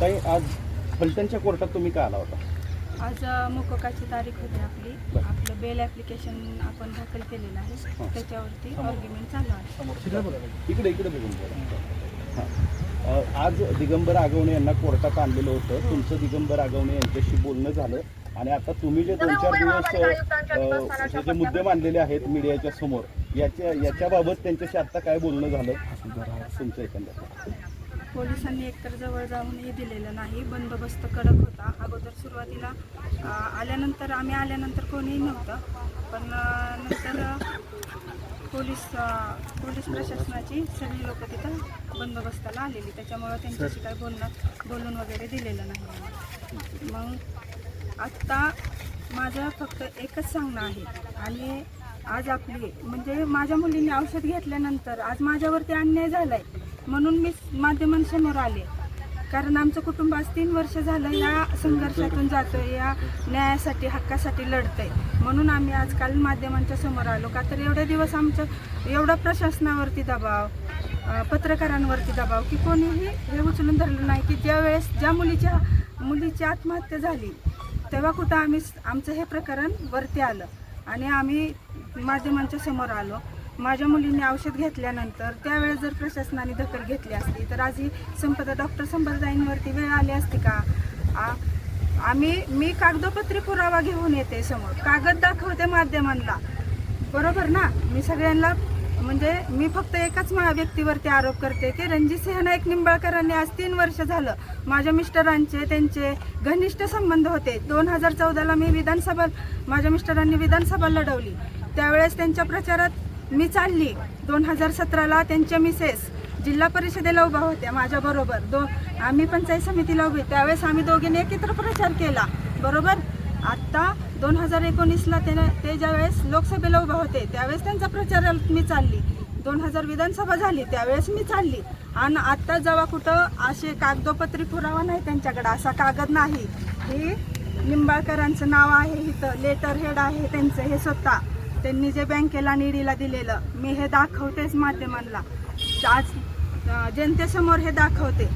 काही आज फलटणच्या कोर्टात तुम्ही का आला होता? आज अ, मुकोकाची तारीख होती आपली. आपलं बेल ॲप्लिकेशन आपण दाखल केलेलं आहे. त्याच्यावरती आर्ग्युमेंट चालू आहे. इकडे इकडे बघून बोला. हां. अ, आज दिगंबर आगवणे यांना कोर्टात आणलेलं होतं. तुमचं दिगंबर आगवणे यांच्याशी बोलणं झालं. आणि आता तुम्ही जे दोन चार दिवस हे जे मुद्दे मांडलेले आहेत मीडियाच्या समोर याच्या याच्याबाबत त्यांच्याशी आता काय बोलणं झालं तुमचं एकंदर पोलिसांनी एकतर जवळ जाऊनही दिलेलं नाही बंदोबस्त कडक होता. अगोदर सुरुवातीला आल्यानंतर आम्ही आल्यानंतर कोणीही नव्हतं पण नंतर पोलीस पोलीस प्रशासनाची सगळी लोक तिथं बंदोबस्ताला आलेली. त्याच्यामुळं त्यांच्याशी काही बोलणं बोलून वगैरे दिलेलं नाही. मग आत्ता माझं फक्त एकच सांगणं आहे. आणि आज आपली म्हणजे माझ्या मुलीने औषध घेतल्यानंतर आज माझ्यावरती अन्याय झालाय म्हणून मी माध्यमांसमोर आले. कारण आमचं कुटुंब आज तीन वर्ष झालं या संघर्षातून जातोय या न्यायासाठी हक्कासाठी लढतंय. म्हणून आम्ही आजकाल माध्यमांच्या समोर आलो. का तर एवढे दिवस आमचं एवढा प्रशासनावरती दबाव पत्रकारांवरती दबाव की कोणीही हे उचलून धरलं नाही की ज्या वेळेस ज्या मुलीच्या मुलीची आत्महत्या झाली तेव्हा कुठं आम्ही आमचं हे प्रकरण वरती आलं आणि आम्ही माध्यमांच्या समोर आलो. माझ्या मुलींनी औषध घेतल्यानंतर त्यावेळेस जर प्रशासनाने दखल घेतली असती तर आज ही संपदा डॉक्टर संपदाईंवरती वेळ आली असती का? आ- आम्ही मी कागदोपत्री पुरावा घेऊन येते समोर. कागद दाखवते माध्यमांना. बरोबर ना? मी सगळ्यांना म्हणजे मी फक्त एकाच मा- व्यक्तीवरती आरोप करते की रणजित सिंह नाईक निंबाळकरांनी आज तीन वर्ष झालं माझ्या मिस्टरांचे त्यांचे घनिष्ठ संबंध होते. दोन हजार चौदाला मी विधानसभा माझ्या मिस्टरांनी विधानसभा लढवली. त्यावेळेस त्यांच्या प्रचारात मी चालली. दोन हजार सतराला त्यांच्या मिसेस जिल्हा परिषदेला उभा होत्या माझ्याबरोबर. दो आम्ही पंचायत समितीला उभी. त्यावेळेस आम्ही दोघींनी एकत्र प्रचार केला. बरोबर? आत्ता दोन हजार एकोणीसला ते ते ज्यावेळेस लोकसभेला उभे होते त्यावेळेस त्यांचा प्रचारात मी चालली. दोन हजार विधानसभा झाली त्यावेळेस मी चालली. आणि आत्ता जेव्हा कुठं असे कागदोपत्री पुरावा नाही त्यांच्याकडे असा कागद नाही. हे निंबाळकरांचं नाव आहे इथं लेटर हेड आहे त्यांचं हे स्वतः. त्यांनी जे बँकेला निडीला दिलेलं मी हे दाखवतेच माध्यमांना. आज जनतेसमोर हे दाखवते.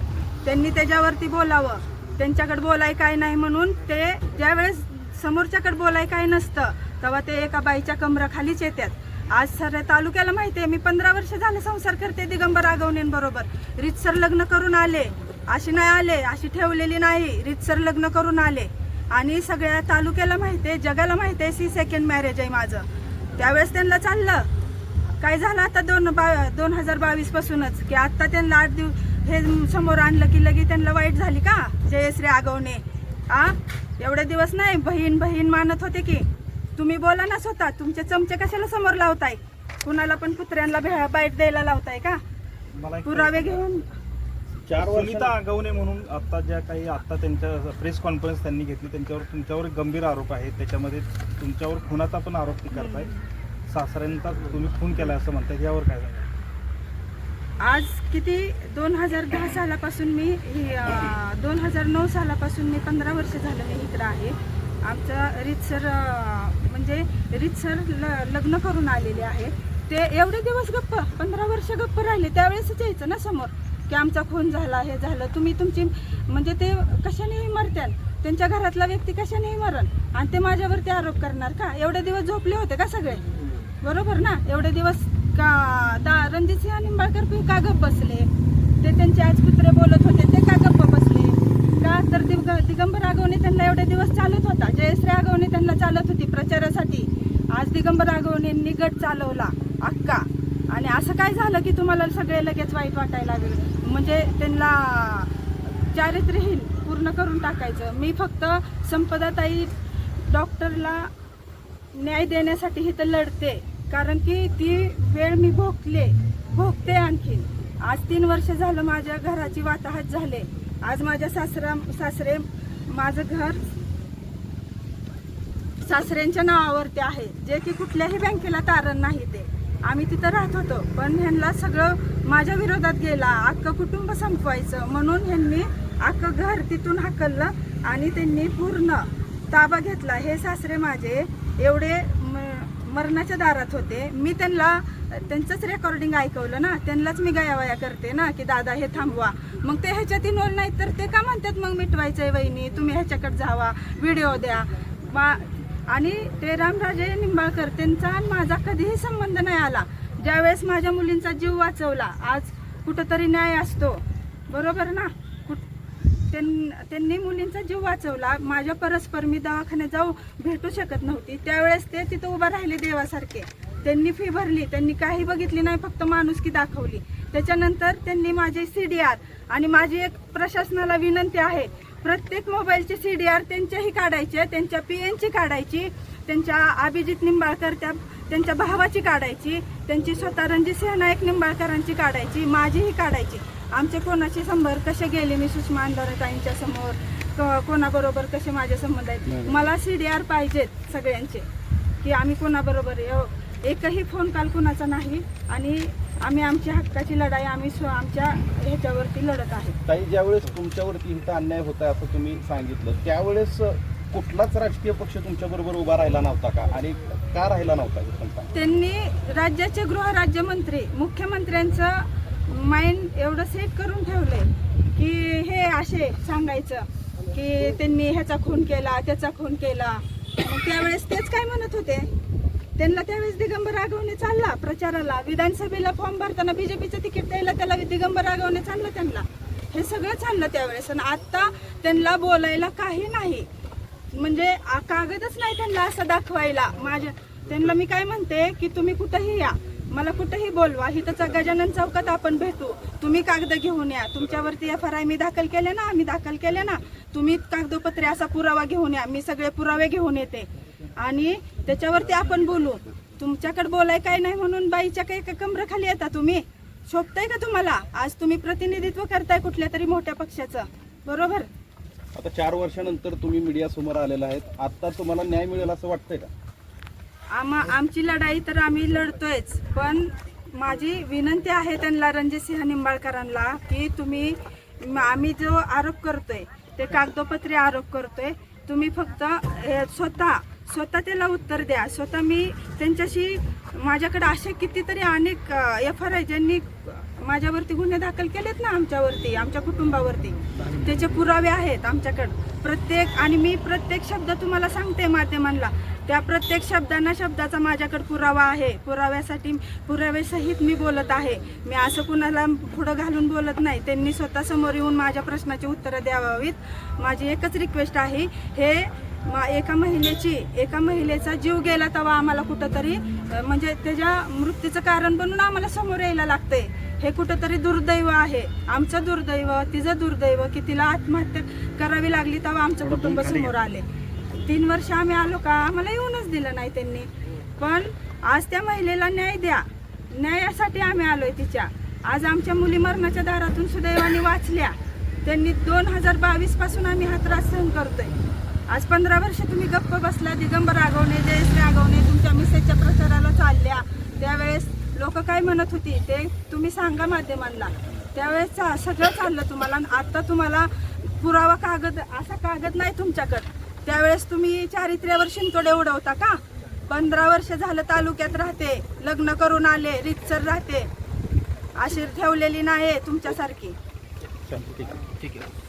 त्यांनी त्याच्यावरती बोलावं. त्यांच्याकडे बोलाय काय नाही म्हणून ते ज्यावेळेस समोरच्याकडे बोलाय काय नसतं. तेव्हा ते एका बाईच्या कमराखालीच येतात. आज सर तालुक्याला माहिती आहे मी पंधरा वर्ष झाले संसार करते दिगंबर आगवणेंबरोबर रितसर लग्न करून आले. अशी नाही आले अशी ठेवलेली नाही. रितसर लग्न करून आले. आणि सगळ्या तालुक्याला माहिती आहे जगाला माहिती आहे सी सेकंड मॅरेज आहे माझं. त्यावेळेस त्यांना चाललं. काय झालं आता दोन बा दोन हजार बावीस पासूनच की आता त्यांना आठ दिवस हे समोर आणलं की लगे त्यांना वाईट झाली का? जयश्री आगवणे आ? एवढे दिवस नाही बहीण बहीण मानत होते की. तुम्ही बोला ना स्वतः तुमचे चमचे कशाला समोर लावताय? कुणाला पण कुत्र्यांना भे- बाईट द्यायला लावताय का? मला एक पुरावे घेऊन. चार सुनीता वर्ष आगवणे म्हणून आता ज्या काही आता त्यांच्या प्रेस कॉन्फरन्स त्यांनी घेतली त्यांच्यावर तुमच्यावर गंभीर आरोप आहेत त्याच्यामध्ये तुमच्यावर खुनाचा पण आरोप ते करताय सासऱ्यांचा तुम्ही खून केला असं म्हणतात यावर काय सांगाल? आज किती? दोन हजार दहा सालापासून मी ही दोन हजार नऊ सालापासून मी पंधरा वर्ष झालं मी इकडं आहे. आमचं रितसर म्हणजे रितसर ल लग्न करून आलेले आहे. ते एवढे दिवस गप्प पंधरा वर्ष गप्प राहिले. त्यावेळेसच यायचं ना समोर की आमचा खून झाला हे झालं. तुम्ही तुमची म्हणजे ते कशानेही मरत्याल. त्यांच्या घरातला व्यक्ती कशानेही मरण. आणि ते माझ्यावरती आरोप करणार का? एवढे दिवस झोपले होते का सगळे? बरोबर ना? एवढे दिवस का दा रणजितसिंह निंबाळकर बी का गप्प बसले? ते त्यांचे आज कुत्रे बोलत होते ते का गप्प बसले? का? तर दिग दिगंबर आगवणे त्यांना एवढे दिवस चालत होता. जयश्री आगवणे त्यांना चालत होती प्रचारासाठी. आज दिगंबर आगवणेंनी गट चालवला अक्का. आणि असं काय झालं की तुम्हाला सगळे लगेच वाईट वाटायला लागले? म्हणजे त्यांना चारित्र्यहीन पूर्ण करून टाकायचं. मी फक्त संपदाताई डॉक्टरला न्याय देण्यासाठी इथं लढते. कारण की ती वेळ मी भोगले भोगते आणखीन. आज तीन वर्ष झालं माझ्या घराची वाताहत झाले. आज माझ्या सासरा सासरे माझं घर सासऱ्यांच्या नावावरती आहे. जे की कुठल्याही बँकेला तारण नाही ते. आम्ही तिथं राहत होतो. पण ह्यांना सगळं माझ्या विरोधात गेला. अख्खं कुटुंब संपवायचं. म्हणून ह्यांनी अख्खं घर तिथून हाकललं आणि त्यांनी पूर्ण ताबा घेतला. हे सासरे माझे एवढे मरणाच्या दारात होते. मी त्यांना त्यांचंच रेकॉर्डिंग ऐकवलं ना. त्यांनाच मी गयावया करते ना की दादा हे थांबवा. मग ते ह्याच्यात इन्व्हॉल्व नाही तर ते का म्हणतात मग मिटवायचंय वहिनी तुम्ही ह्याच्याकडे जावा व्हिडिओ द्या. मा आणि ते रामराजे निंबाळकर त्यांचा आणि माझा कधीही संबंध नाही आला. ज्यावेळेस माझ्या मुलींचा जीव वाचवला आज कुठंतरी न्याय असतो. बरोबर ना? त्यांनी मुलींचा जीव वाचवला. माझ्या परस्पर मी दवाखान्यात जाऊ भेटू शकत नव्हती. त्यावेळेस ते तिथं उभं राहिले देवासारखे. त्यांनी फी भरली. त्यांनी काही बघितली नाही फक्त माणुसकी दाखवली. त्याच्यानंतर त्यांनी माझे सी डी आर आणि माझी एक प्रशासनाला विनंती आहे प्रत्येक मोबाईलची सी डी आर त्यांच्याही काढायचे त्यांच्या पी एनची काढायची त्यांच्या अभिजित निंबाळकर त्या त्यांच्या भावाची काढायची त्यांची स्वतः रणजितसिंह नाईक निंबाळकरांची काढायची माझीही काढायची. आमचे कोणाचे संभार कसे गेले मी सुषमा अंधारताईंच्या समोर? क- कोणाबरोबर कसे माझे संबंध आहेत. मला सी डी आर पाहिजेत सगळ्यांचे. की आम्ही कोणाबरोबर एकही फोन कॉल कुणाचा नाही आणि आम्ही आमच्या हक्काची लढाई आम्ही स्व- आमच्या ह्याच्यावरती लढत आहे. ताई ज्यावेळेस तुमच्यावरती इथं अन्याय होता असं तुम्ही सांगितलं त्यावेळेस कुठलाच राजकीय पक्ष तुमच्या बरोबर उभा राहिला नव्हता का? आणि का राहिला नव्हता. त्यांनी राज्याचे गृहराज्यमंत्री मुख्यमंत्र्यांचं माइंड एवढं सेट करून ठेवलंय की हे असे सांगायचं की त्यांनी ह्याचा खून केला त्याचा खून केला. मग त्यावेळेस तेच काय म्हणत होते? त्यांना त्यावेळेस दिगंबर रागवणे चालला प्रचाराला. विधानसभेला फॉर्म भरताना बीजेपीचं तिकीट द्यायला त्याला दिगंबर रागवणे चाललं त्यांना. हे सगळं चाललं त्यावेळेस. आणि आत्ता त्यांना बोलायला काही नाही. म्हणजे कागदच नाही त्यांना असं दाखवायला. माझ्या त्यांना मी काय म्हणते की तुम्ही कुठंही या. मला कुठंही बोलवा. इथं गजानन चौकात आपण भेटू. तुम्ही कागद घेऊन या. तुमच्यावरती एफ आर आय मी दाखल केले ना आम्ही दाखल केले ना तुम्ही कागदोपत्रे असा पुरावा घेऊन या. मी सगळे पुरावे घेऊन येते. आणि त्याच्यावरती आपण बोलू. तुमच्याकडे बोलाय काय नाही म्हणून बाईच्या काही कमरेखाली येता तुम्ही? शोभताय का तुम्हाला? आज तुम्ही प्रतिनिधित्व करताय कुठल्या तरी मोठ्या पक्षाचं. बरोबर? आता चार वर्षानंतर तुम्ही मीडिया समोर आलेला आहेत. आता तुम्हाला न्याय मिळेल असं वाटतंय का? आम्हा आमची लढाई तर आम्ही लढतोयच पण माझी विनंती आहे त्यांना रणजितसिंह निंबाळकरांना की तुम्ही आम्ही जो आरोप करतोय ते कागदोपत्री आरोप करतोय तुम्ही फक्त हे स्वतः स्वतः त्याला उत्तर द्या. स्वतः मी त्यांच्याशी माझ्याकडे असे कितीतरी अनेक एफ आर आय ज्यांनी माझ्यावरती गुन्हे दाखल केलेत ना आमच्यावरती आमच्या कुटुंबावरती. त्याचे पुरावे आहेत आमच्याकडं. प्रत्येक आणि मी प्रत्येक शब्द तुम्हाला सांगते माध्यमांना. त्या प्रत्येक शब्दांना शब्दाचा माझ्याकडे पुरावा आहे. पुराव्यासाठी पुराव्यासहित मी बोलत आहे. मी असं कुणाला पुढं घालून बोलत नाही. त्यांनी स्वतः समोर येऊन माझ्या प्रश्नाची उत्तरं द्यावीत माझी एकच रिक्वेस्ट आहे हे मा- एका महिलेची एका महिलेचा जीव गेला तेव्हा आम्हाला कुठंतरी म्हणजे त्याच्या मृत्यूचं कारण बनून आम्हाला समोर यायला लागतंय. हे कुठंतरी दुर्दैव आहे. आमचं दुर्दैव तिचं दुर्दैव की तिला आत्महत्या करावी लागली तेव्हा आमचं कुटुंब समोर आले. तीन वर्ष आम्ही आलो का आम्हाला येऊनच दिलं नाही त्यांनी. पण आज त्या महिलेला न्याय द्या. न्यायासाठी आम्ही आलोय तिच्या. आज आमच्या मुली मरणाच्या दारातून सुदैवाने वाचल्या. त्यांनी दोन हजार बावीसपासून आम्ही हा त्रास सहन करतोय. आज पंधरा वर्ष तुम्ही गप्प बसला दिगंबर आगवणे जयश्री आगवणे तुमच्या मिसेजच्या प्रचाराला चालल्या. त्यावेळेस लोक काय म्हणत होती ते तुम्ही सांगा माध्यमांना. त्यावेळेस सगळं चाललं तुम्हाला आत्ता आता तुम्हाला पुरावा कागद असा कागद नाही तुमच्याकडं. त्यावेळेस तुम्ही चारित्र्यावर शिंतोडे उडवता का? पंधरा वर्ष झालं तालुक्यात राहते लग्न करून आले रितसर राहते. अशी ठेवलेली नाही तुमच्यासारखी. आहे. ठीक आहे.